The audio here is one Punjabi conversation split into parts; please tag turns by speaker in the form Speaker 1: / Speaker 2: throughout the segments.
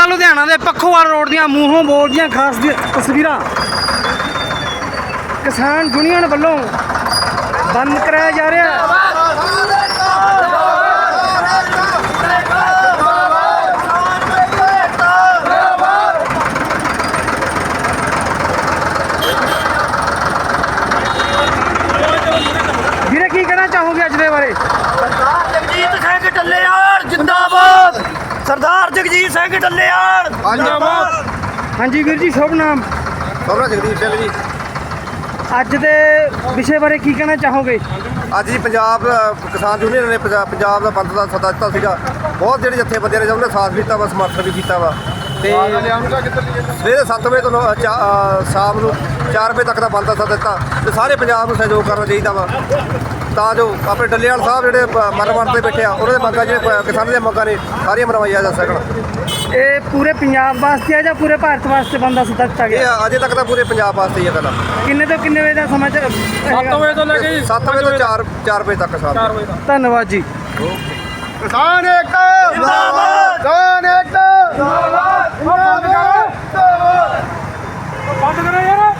Speaker 1: ਜ਼ਿਲ੍ਹਾ ਲੁਧਿਆਣਾ ਦੇ ਪੱਖੋਵਾਲ ਰੋਡ ਦੀਆਂ ਮੂੰਹੋਂ ਬੋਲਦੀਆਂ ਖਾਸ ਦੀਆਂ ਤਸਵੀਰਾਂ। ਕਿਸਾਨ ਯੂਨੀਅਨ ਵੱਲੋਂ ਬੰਦ ਕਰਾਇਆ ਜਾ ਰਿਹਾ ਵੀਰੇ ਕੀ ਕਹਿਣਾ ਚਾਹੋਗੇ ਅੱਜ ਦੇ ਬਾਰੇ
Speaker 2: ਸਰਦਾਰ ਜਗਜੀਤ ਸਿੰਘ ਢੱਲੇਆਲ ਜਿੰਦਾਬਾਦ ਸਰਦਾਰ
Speaker 3: ਜਿੰਦਾਬਾਦ
Speaker 1: ਹਾਂਜੀ। ਵੀਰ ਜੀ ਸ਼ੁਭ ਨਾਮ।
Speaker 3: ਸੋਹਰਾ ਜਗਦੀਪ ਸਿੰਘ ਜੀ।
Speaker 1: ਅੱਜ ਦੇ ਵਿਸ਼ੇ ਬਾਰੇ ਕੀ ਕਹਿਣਾ ਚਾਹੋਗੇ?
Speaker 3: ਅੱਜ ਜੀ ਪੰਜਾਬ ਕਿਸਾਨ ਯੂਨੀਅਨ ਨੇ ਪੰਜਾ- ਪੰਜਾਬ ਦਾ ਬੰਦ ਦਾ ਸੱਦਾ ਦਿੱਤਾ ਸੀਗਾ। ਬਹੁਤ ਜਿਹੜੇ ਜਥੇਬੰਦੀਆਂ ਨੇ ਉਹਨਾਂ ਨੇ ਸਾਥ ਦਿੱਤਾ ਵਾ ਸਮਰਥਨ ਵੀ ਕੀਤਾ ਵਾ। ਤੇ ਸਵੇਰੇ 7 ਵਜੇ ਤੋਂ ਨੌ- ਚਾ- ਅ, ਸ਼ਾਮ ਨੂੰ 4 ਵਜੇ ਤੱਕ ਦਾ ਬੰਦ ਦਾ ਸੱਦਾ ਦਿੱਤਾ ਤੇ ਸਾਰੇ ਪੰਜਾਬ ਨੂੰ ਸਹਿਯੋਗ ਕਰਨਾ ਚਾਹੀਦਾ ਵਾ। ਤਾਂ ਜੋ ਆਪਣੇ ਡੱਲੇਵਾਲ ਸਾਹਿਬ ਜਿਹੜੇ ਪ- ਮਨ ਮਨ ਤੇ ਬੈਠੇ ਆ ਉਹਨਾਂ ਦੇ ਮੰਗਾਂ ਜਿਹੜੇ ਪ- ਕਿਸਾਨਾਂ ਦੀਆਂ ਮੰਗਾਂ ਨੇ ਸਾਰੀਆਂ ਮਨਵਾਈਆਂ ਜਾ ਸਕਣ।
Speaker 1: ਇਹ ਪੂਰੇ ਪੰਜਾਬ ਵਾਸਤੇ ਆ ਜਾਂ ਪੂਰੇ ਭਾਰਤ ਵਾਸਤੇ ਬੰਦਾ ਸੱਦਾ ਦਿੱਤਾ
Speaker 3: ਇਹ
Speaker 1: ਗਿਆ
Speaker 3: ਅਜੇ ਤੱਕ ਤਾਂ ਪੂਰੇ ਪੰਜਾਬ ਵਾਸਤੇ ਹੀ ਆ ਗੱਲ
Speaker 1: ਕਿੰਨੇ ਤੋਂ ਕਿੰਨੇ ਵਜੇ ਦਾ ਸਮਾਂ ਚ- ਹੈਗਾ?
Speaker 4: ਵਜੇ ਤੋਂ ਲੈ ਕੇ
Speaker 3: 7 ਵਜੇ ਤੋਂ 4 4 ਵਜੇ ਤੱਕ ਸ਼ਾਮ ਨੂੰ।
Speaker 4: 4 ਵਜੇ ਤੱਕ।
Speaker 1: ਧੰਨਵਾਦ ਜੀ।
Speaker 3: ਕਿਸਾਨ ਏਕਤਾ
Speaker 2: ਜਿੰਦਾਬਾਦ!
Speaker 3: ਕਿਸਾਨ ਏਕਤਾ
Speaker 4: ਬੰਦ ਕਰੋ ਯਾਰ!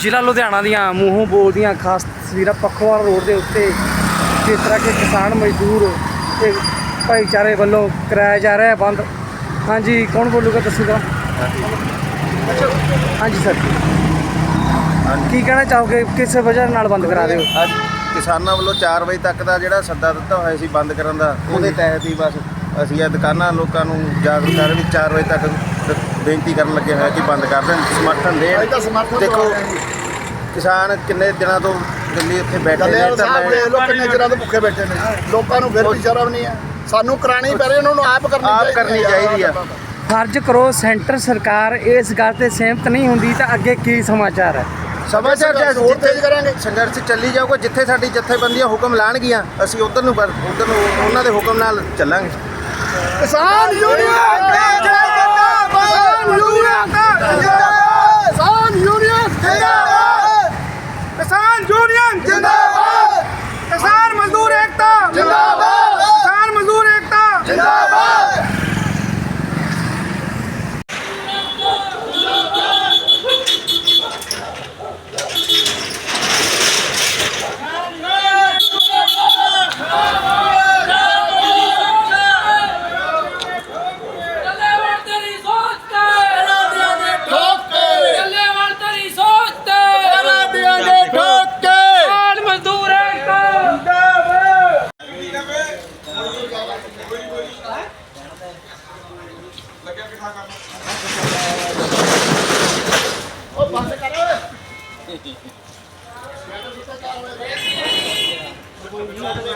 Speaker 1: ਜ਼ਿਲ੍ਹਾ ਲੁਧਿਆਣਾ ਦੀਆਂ ਮੂੰਹੋਂ ਬੋਲਦੀਆਂ ਖਾਸ ਤਸਵੀਰਾਂ ਪੱਖੋਵਾਲ ਰੋਡ ਦੇ ਉੱਤੇ। ਜਿਸ ਤਰ੍ਹਾਂ ਕਿ ਕਿਸਾਨ ਮਜ਼ਦੂਰ ਤੇ ਭਾਈਚਾਰੇ ਵੱਲੋਂ ਕਰਾਇਆ ਜਾ ਰਿਹਾ ਹੈ ਬੰਦ। ਹਾਂਜੀ ਕੌਣ ਬੋਲੂਗਾ ਦੱਸੂਗਾ ਹਾਂਜੀ। ਸਰ। ਕੀ ਕਹਿਣਾ ਚਾਹੋਗੇ? ਕਿਸ ਵਜ੍ਹਾ ਨਾਲ ਬੰਦ ਕਰਾ ਰਹੇ ਹੋ?
Speaker 5: ਅੱਜ ਕਿਸਾਨਾਂ ਵੱਲੋਂ 4 ਵਜੇ ਤੱਕ ਦਾ ਜਿਹੜਾ ਸੱਦਾ ਦਿੱਤਾ ਹੋਇਆ ਸੀ ਬੰਦ ਕਰਨ ਦਾ ਉਹਦੇ ਤਹਿਤ ਹੀ ਬਸ ਅਸੀਂ ਇਹ ਦੁਕਾਨਾਂ ਲੋਕਾਂ ਨੂੰ ਜਾਗਰੂਕ ਕਰ ਵੀ 4 ਵਜੇ ਤੱਕ ਬੇਨਤੀ ਕਰਨ ਲੱਗੇ ਹੋਏ ਕਿ ਬੰਦ ਕਰ ਦੇਣ। ਸਮਰਥਨ ਦੇਣ। ਦੇਖੋ ਕਿਸਾਨ ਕਿੰਨੇ ਦਿਨਾਂ ਤੋਂ ਦਿੱਲੀ ਉੱਥੇ ਬੈਠੇ ਨੇ ਤਾਂ
Speaker 6: ਸਾਹਿਬ ਦੇ ਲੋਕ ਕਿੰਨੇ ਚਿਰਾਂ ਤੋਂ ਭੁੱਖੇ ਬੈਠੇ ਨੇ। ਲੋਕਾਂ ਨੂੰ ਫਿਰ ਵੀ ਸ਼ਰਮ ਨਹੀਂ ਹੈ। ਸਾਨੂੰ ਕਰਾਣੀ ਪੈ ਰਹੀ ਉਹਨਾਂ ਨੂੰ ਆਪ ਕਰਨੀ
Speaker 5: ਆਪ ਕਰਨੀ ਚਾਹੀਦੀ ਆ।
Speaker 1: ਫਰਜ਼ ਕਰੋ ਸੈਂਟਰ ਸਰਕਾਰ ਇਸ ਗੱਲ ਤੇ ਸਹਿਮਤ ਨਹੀਂ ਹੁੰਦੀ ਤਾਂ ਅੱਗੇ ਕੀ ਸਮਾਚਾਰ ਹੈ?
Speaker 5: ਸਮਾਚਾਰ
Speaker 6: ਸੰਘਰਸ਼ ਹੋਰ ਤੇਜ਼ ਕਰਾਂਗੇ।
Speaker 5: ਸੰਘਰਸ਼ ਚੱਲੀ ਜਾਊਗਾ ਜਿੱਥੇ ਸਾਡੀ ਜਥੇਬੰਦੀਆਂ ਹੁਕਮ ਲਾਣਗੀਆਂ ਅਸੀਂ ਉਧਰ ਨੂੰ ਉਧਰ ਨੂੰ ਉਹਨਾਂ ਦੇ ਹੁਕਮ ਨਾਲ ਚੱਲਾਂਗੇ।
Speaker 6: ਕਿਸਾਨ ਯੂਨੀਅਨ!
Speaker 7: Thank
Speaker 1: you.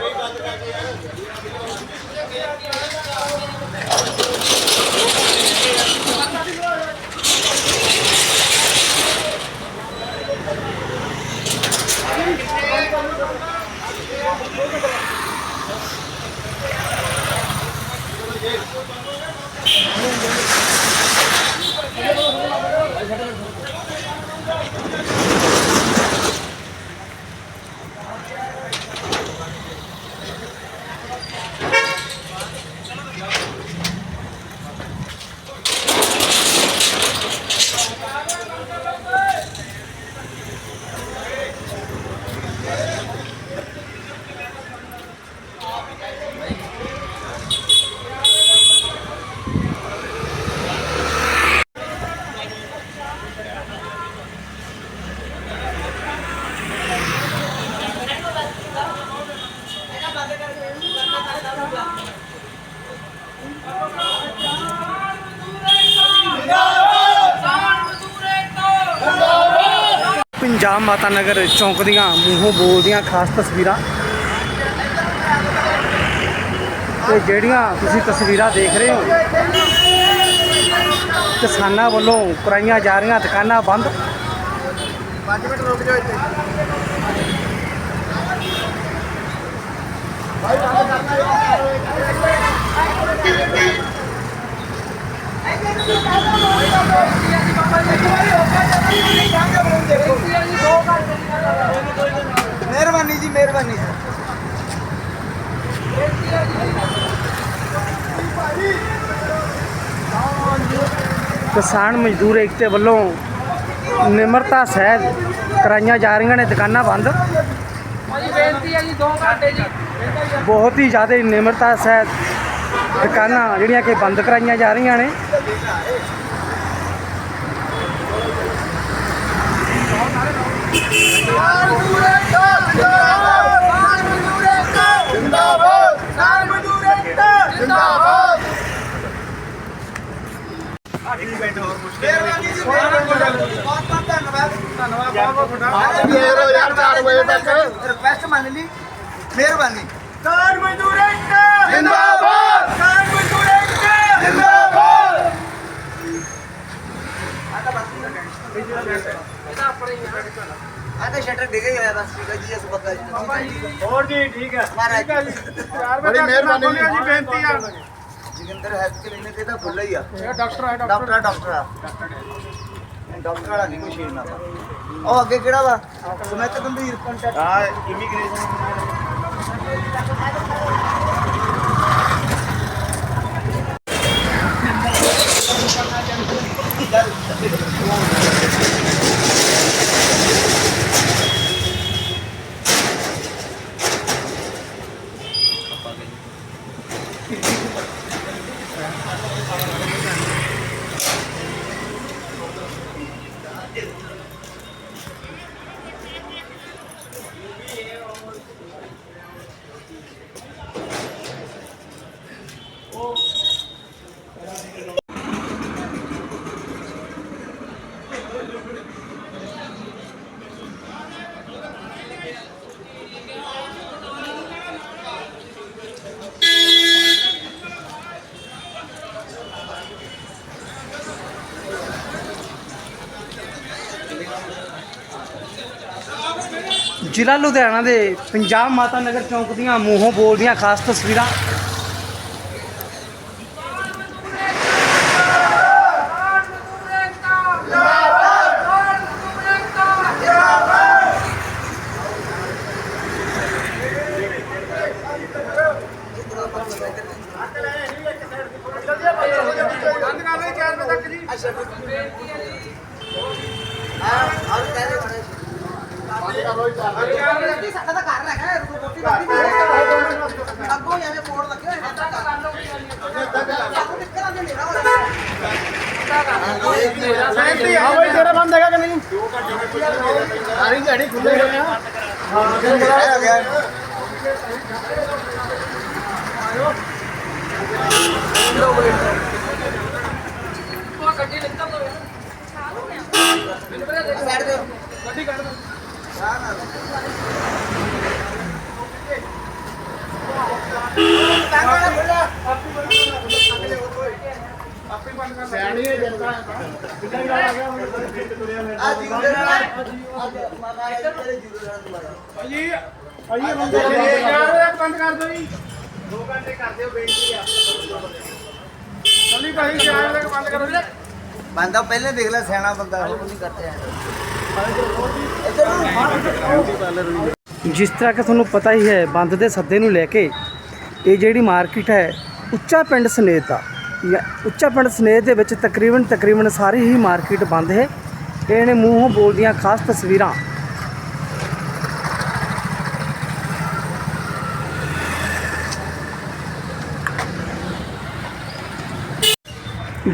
Speaker 1: ਮਾਤਾ ਨਗਰ ਚੌਂਕ ਦੀਆਂ ਮੂੰਹੋਂ ਬੋਲਦੀਆਂ ਖਾਸ ਤਸਵੀਰਾਂ। ਤੇ ਜਿਹੜੀਆਂ ਤੁਸੀਂ ਤਸਵੀਰਾਂ ਦੇਖ ਰਹੇ ਹੋ ਕਿਸਾਨਾਂ ਵੱਲੋਂ ਕਰਾਈਆਂ ਜਾ ਰਹੀਆਂ ਦੁਕਾਨਾਂ ਬੰਦ।
Speaker 3: 5 ਮਿੰਟ ਰੁਕ ਜਾਓ ਇੱਥੇ।
Speaker 6: ਮਿਹਰਬਾਨੀ ਜੀ ਮਿਹਰਬਾਨੀ
Speaker 1: ਕਿਸਾਨ ਮਜ਼ਦੂਰ ਏਕਤੇ ਵੱਲੋਂ ਨਿਮਰਤਾ ਸਹਿਤ ਕਰਾਈਆਂ ਜਾ ਰਹੀਆਂ ਨੇ, ਦੁਕਾਨਾਂ ਬੰਦ।
Speaker 7: ਬੇਨਤੀ ਹੈ ਜੀ 2 ਘੰਟੇ ਜੀ
Speaker 1: ਬਹੁਤ ਹੀ ਜ਼ਿਆਦਾ ਨਿਮਰਤਾ ਸਹਿਤ ਦੁਕਾਨਾਂ ਜਿਹੜੀਆਂ ਕਿ ਬੰਦ ਕਰਾਈਆਂ ਜਾ ਰਹੀਆਂ ਨੇ।
Speaker 6: ਜਿੰਦਾਬਾਦ। ਧੰਨਵਾਦ। ਯਾਰ 4 ਵਜੇ ਤੱਕ
Speaker 2: ਰਿਕਵੈਸਟ ਮੰਨ ਲਈ। ਮਿਹਰਬਾਨੀ।
Speaker 4: ਕਿਸਾਨ ਮਜ਼ਦੂਰ ਏਕਤਾ
Speaker 6: ਜਿੰਦਾਬਾਦ।
Speaker 4: ਕਿਸਾਨ ਮਜ਼ਦੂਰ ਏਕਤਾ
Speaker 6: ਜਿੰਦਾਬਾਦ।
Speaker 2: ਆ ਤਾਂ ਸ਼ਟਰ ਡਿੱਗ ਹੀ ਹੋਇਆ ਬਸ ਠੀਕ ਹੈ ਜੀ ਇਸ ਬੱਗਾ ਜੀ।
Speaker 4: ਹੋਰ ਜੀ ਠੀਕ ਹੈ।
Speaker 2: ਮਹਾਰਾਜ।
Speaker 6: ਬੜੀ ਮਿਹਰਬਾਨੀ। ਜੀ
Speaker 4: ਬੇਨਤੀ ਆ।
Speaker 2: ਜਗਿੰਦਰ ਹੈਲਥ ਕਲੀਨਿਕ ਇਹ ਤਾਂ ਖੁੱਲ੍ਹਾ ਹੀ ਆ।
Speaker 4: ਇਹ ਡਾਕਟਰ ਹੈ
Speaker 2: ਡਾਕਟਰ ਆ। ਡਾਕਟਰ ਆ ਡਾਕਟਰ ਵਾਲਾ ਨਹੀਂ ਮਸ਼ੀਨ ਨਾਲ ਉਹ ਅੱਗੇ ਕਿਹੜਾ ਵਾ? ਸਮੈਤ ਗੰਭੀਰ। ਕੰਟੈਕਟ
Speaker 5: ਆ ਇਮੀਗ੍ਰੇਸ਼ਨ
Speaker 1: ਜ਼ਿਲ੍ਹਾ ਲੁਧਿਆਣਾ ਦੇ ਪੰਜਾਬ ਮਾਤਾ ਨਗਰ ਚੌਂਕ ਦੀਆਂ ਮੂੰਹੋਂ ਬੋਲਦੀਆਂ ਖਾਸ ਤਸਵੀਰਾਂ
Speaker 7: ਕਿਸਾਨ ਮਜ਼ਦੂਰ ਏਕਤਾ ਜਿੰਦਾਬਾਦ ਕਿਸਾਨ ਮਜ਼ਦੂਰ ਏਕਤਾ
Speaker 4: ਬੰਦ ਕਰ ਲਈ 4 ਵਜੇ ਤੱਕ ਜੀ
Speaker 2: ਸਾਡਾ ਤਾਂ ਘਰ ਹੈਗਾ ਰੋਟੀ ਬਾਕੀ ਨਹੀਂ ਅੱਗੋਂ ਐਵੇਂ ਕੋਡ ਲੱਗੇ ਹੋਏ ਨੇ ਤਾਂ ਸਾਨੂੰ ਨਿਕਲਾਂ ਦੇ ਮੇਰਾ
Speaker 4: ਬੇਨਤੀ ਬਈ ਤੇਰਾ ਬੰਦ ਹੈਗਾ ਕਿ ਨਹੀਂ? ਸਾਰੀ ਝਾੜੀ ਖੁੱਲੇ ਹੋਏ ਆ।
Speaker 7: ਉਹ ਗੱਡੀ ਨਿਕਲ ਦੋ
Speaker 2: ਸਾਈਡ ਦੇ
Speaker 4: ਗੱਡੀ ਕੱਢ ਦੋ
Speaker 6: ਸਿਆਣੀ ਹੈ ਜਨਤਾ
Speaker 2: ਆ ਜੀ ਮਾਤਾ ਤੇਰੇ ਜੀਰੋ ਨਾਲ ਦੁਬਾਰਾ
Speaker 4: ਭਾਜੀ ਭਾਜੀ ਬੰਦ ਕਰ ਦਿਓ 4 ਵਜੇ ਤੱਕ ਬੰਦ ਕਰ ਦਿਓ ਜੀ 2 ਘੰਟੇ ਕਰ ਦਿਓ ਬੇਨਤੀ ਆ ਚੱਲੀ ਭਾਜੀ 4 ਤੱਕ ਬੰਦ ਕਰੋ ਜੀ
Speaker 2: ਬੰਦਾ ਪਹਿਲੇ ਦੇਖ ਲੈ, ਸਿਆਣਾ ਬੰਦਾ ਉਹ ਨਹੀਂ ਕਰਤੇ
Speaker 1: ਜਿਸ ਤਰ੍ਹਾਂ ਕਿ ਤੁਹਾਨੂੰ ਪਤਾ ਹੀ ਹੈ, ਬੰਦ ਦੇ ਸੱਦੇ ਨੂੰ ਲੈ ਕੇ ਇਹ ਜਿਹੜੀ ਮਾਰਕੀਟ ਹੈ, ਉੱਚਾ ਪਿੰਡ ਸਨੇਤ ਦਾ ਉੱਚਾ ਪਿੰਡ ਸਨੇਤ ਦੇ ਵਿੱਚ ਤਕਰੀਬਨ ਤਕਰੀਬਨ ਸਾਰੀ ਹੀ ਮਾਰਕੀਟ ਬੰਦ ਹੈ। ਇਹ ਨੇ ਮੂੰਹੋਂ ਬੋਲਦੀਆਂ ਖਾਸ ਤਸਵੀਰਾਂ।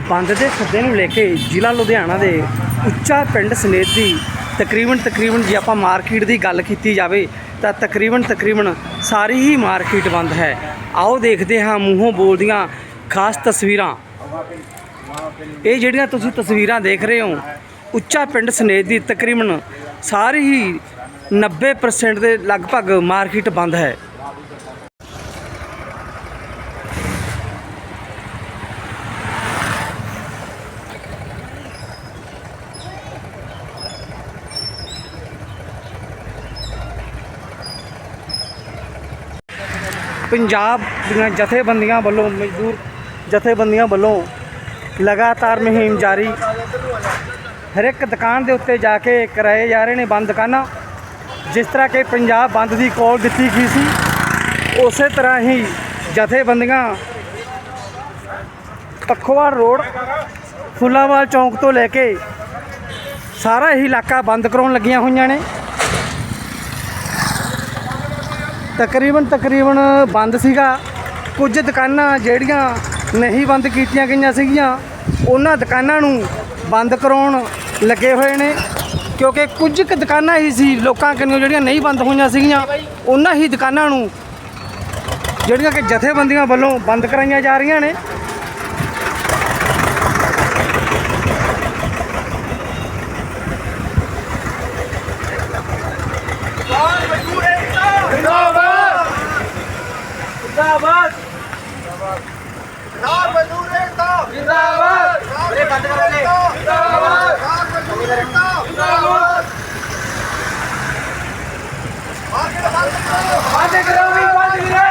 Speaker 1: ਬੰਦ ਦੇ ਸੱਦੇ ਨੂੰ ਲੈ ਕੇ ਜ਼ਿਲ੍ਹਾ ਲੁਧਿਆਣਾ ਦੇ ਉੱਚਾ ਪਿੰਡ ਸਨੇਤ ਦੀ ਤਕਰੀਬਨ ਤਕਰੀਬਨ ਜੇ ਆਪਾਂ ਮਾਰਕੀਟ ਦੀ ਗੱਲ ਕੀਤੀ ਜਾਵੇ ਤਾਂ ਤਕਰੀਬਨ ਤਕਰੀਬਨ ਸਾਰੀ ਹੀ ਮਾਰਕੀਟ ਬੰਦ ਹੈ। ਆਓ ਦੇਖਦੇ ਹਾਂ ਮੂੰਹੋਂ ਬੋਲਦੀਆਂ ਖਾਸ ਤਸਵੀਰਾਂ। ਇਹ ਜਿਹੜੀਆਂ ਤੁਸੀਂ ਤਸਵੀਰਾਂ ਦੇਖ ਰਹੇ ਹੋ, ਉੱਚਾ ਪਿੰਡ ਸਨੇਤ ਦੀ ਤਕਰੀਬਨ ਸਾਰੀ ਹੀ 90% ਦੇ ਲਗਭਗ ਮਾਰਕੀਟ ਬੰਦ ਹੈ। ਪੰਜਾਬ ਦੀਆਂ ਜਥੇਬੰਦੀਆਂ ਵੱਲੋਂ ਮਜ਼ਦੂਰ ਜਥੇਬੰਦੀਆਂ ਵੱਲੋਂ ਲਗਾਤਾਰ ਮੁਹਿੰਮ ਜਾਰੀ। ਹਰ ਇੱਕ ਦੁਕਾਨ ਦੇ ਉੱਤੇ ਜਾ ਕੇ ਕਰਾਏ ਜਾ ਰਹੇ ਨੇ ਬੰਦ ਦੁਕਾਨਾਂ। ਜਿਸ ਤਰ੍ਹਾਂ ਕਿ ਪੰਜਾਬ ਬੰਦ ਦੀ ਕਾਲ ਦਿੱਤੀ ਗਈ ਸੀ, ਉਸੇ ਤਰ੍ਹਾਂ ਹੀ ਜਥੇਬੰਦੀਆਂ ਪੱਖੋਵਾਲ ਰੋਡ, ਫੁੱਲਾਵਾਲ ਚੌਂਕ ਤੋਂ ਲੈ ਕੇ ਸਾਰਾ ਹੀ ਇਲਾਕਾ ਬੰਦ ਕਰਾਉਣ ਲੱਗੀਆਂ ਹੋਈਆਂ ਨੇ। ਤਕਰੀਬਨ ਤਕਰੀਬਨ ਬੰਦ ਸੀਗਾ। ਕੁਝ ਦੁਕਾਨਾਂ ਜਿਹੜੀਆਂ ਨਹੀਂ ਬੰਦ ਕੀਤੀਆਂ ਗਈਆਂ ਸੀਗੀਆਂ। ਉਹਨਾਂ ਦੁਕਾਨਾਂ ਨੂੰ ਬੰਦ ਕਰਾਉਣ ਲੱਗੇ ਹੋਏ ਨੇ, ਕਿਉਂਕਿ ਕੁਝ ਕੁ ਦੁਕਾਨਾਂ ਹੀ ਸੀ, ਲੋਕਾਂ ਕਿੰਨੀਆਂ ਜਿਹੜੀਆਂ ਨਹੀਂ ਬੰਦ ਹੋਈਆਂ ਸੀਗੀਆਂ, ਉਹਨਾਂ ਹੀ ਦੁਕਾਨਾਂ ਨੂੰ ਜਿਹੜੀਆਂ ਕਿ ਜਥੇਬੰਦੀਆਂ ਵੱਲੋਂ ਬੰਦ ਕਰਾਈਆਂ ਜਾ ਰਹੀਆਂ ਨੇ
Speaker 3: ਯਾਰ ਮਜ਼ਦੂਰ ਏਕਤਾ ਜਿੰਦਾਬਾਦ ਇਹ ਬੰਦ ਕਰੋ ਨੇ ਜਿੰਦਾਬਾਦ ਯਾਰ ਮਜ਼ਦੂਰ ਏਕਤਾ ਜਿੰਦਾਬਾਦ ਮਾਰਕੀਟ ਬੰਦ ਕਰੋ
Speaker 8: ਬੰਦ ਕਰੋ ਵੀ ਬੰਦ ਕਰੋ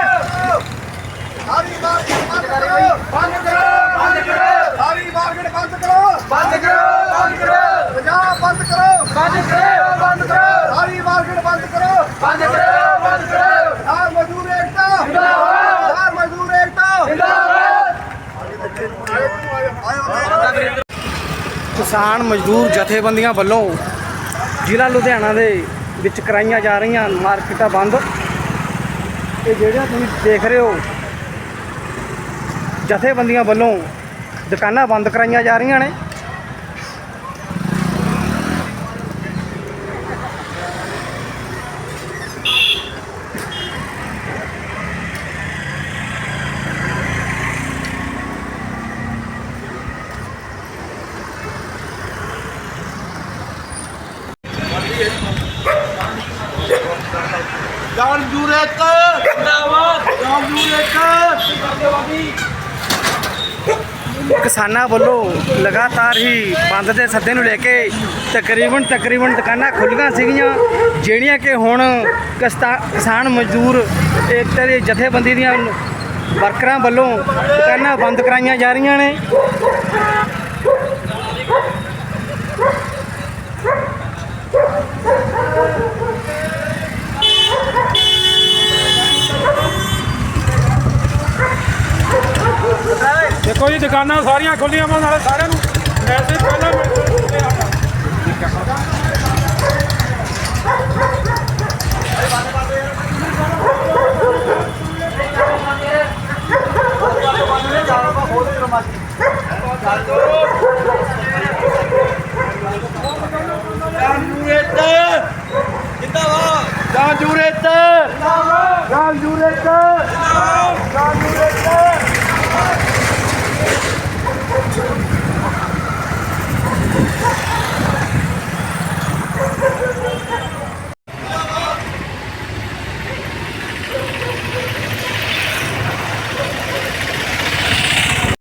Speaker 3: ਸਾਰੀ ਮਾਰਕੀਟ ਬੰਦ ਕਰੋ ਬੰਦ ਕਰੋ ਬੰਦ ਕਰੋ ਸਾਰੀ ਮਾਰਕੀਟ ਬੰਦ ਕਰੋ ਬੰਦ ਕਰੋ ਬੰਦ ਕਰੋ ਪੰਜਾਬ ਬੰਦ ਕਰੋ ਬੰਦ ਕਰੋ ਬੰਦ ਕਰੋ ਸਾਰੀ ਮਾਰਕੀਟ ਬੰਦ ਕਰੋ ਬੰਦ ਕਰੋ ਬੰਦ ਕਰੋ ਯਾਰ ਮਜ਼ਦੂਰ ਏਕਤਾ ਜਿੰਦਾਬਾਦ ਯਾਰ ਮਜ਼ਦੂਰ ਏਕਤਾ ਜਿੰਦਾਬਾਦ
Speaker 1: ਕਿਸਾਨ ਮਜ਼ਦੂਰ ਜਥੇਬੰਦੀਆਂ ਵੱਲੋਂ ਜ਼ਿਲ੍ਹਾ ਲੁਧਿਆਣਾ ਦੇ ਵਿੱਚ ਕਰਾਈਆਂ ਜਾ ਰਹੀਆਂ ਮਾਰਕੀਟਾਂ ਬੰਦ। ਇਹ ਜਿਹੜੀਆਂ ਤੁਸੀਂ ਦੇਖ ਰਹੇ ਹੋ, ਜਥੇਬੰਦੀਆਂ ਵੱਲੋਂ ਦੁਕਾਨਾਂ ਬੰਦ ਕਰਾਈਆਂ ਜਾ ਰਹੀਆਂ ਨੇ
Speaker 3: ਯਾਰ ਮਜ਼ਦੂਰ ਏਕਤਾ ਜਿੰਦਾਬਾਦ ਯਾਰ ਮਜ਼ਦੂਰ ਏਕਤਾ
Speaker 1: ਕਿਸਾਨਾਂ ਵੱਲੋਂ ਲਗਾਤਾਰ ਹੀ ਬੰਦ ਦੇ ਸੱਦੇ ਨੂੰ ਲੈ ਕੇ ਤਕਰੀਬਨ ਤਕਰੀਬਨ ਦੁਕਾਨਾਂ ਖੁੱਲੀਆਂ ਸੀਗੀਆਂ, ਜਿਹੜੀਆਂ ਕਿ ਹੁਣ ਕਿਸਤਾ- ਕਿਸਾਨ ਮਜ਼ਦੂਰ ਏਕਤਾ ਦੀ ਜਥੇਬੰਦੀ ਦੀਆਂ ਵਰਕਰਾਂ ਵੱਲੋਂ ਦੁਕਾਨਾਂ ਬੰਦ ਕਰਾਈਆਂ ਜਾ ਰਹੀਆਂ ਨੇ।
Speaker 4: ਦੇਖੋ ਜੀ ਦੁਕਾਨਾਂ ਸਾਰੀਆਂ ਖੁੱਲੀਆਂ ਵਾ ਨਾਲੇ ਸਾਰਿਆਂ ਨੂੰ ਮੈਸੇਜ ਪਹਿਲਾਂ ਮਿਲ ਗਿਆ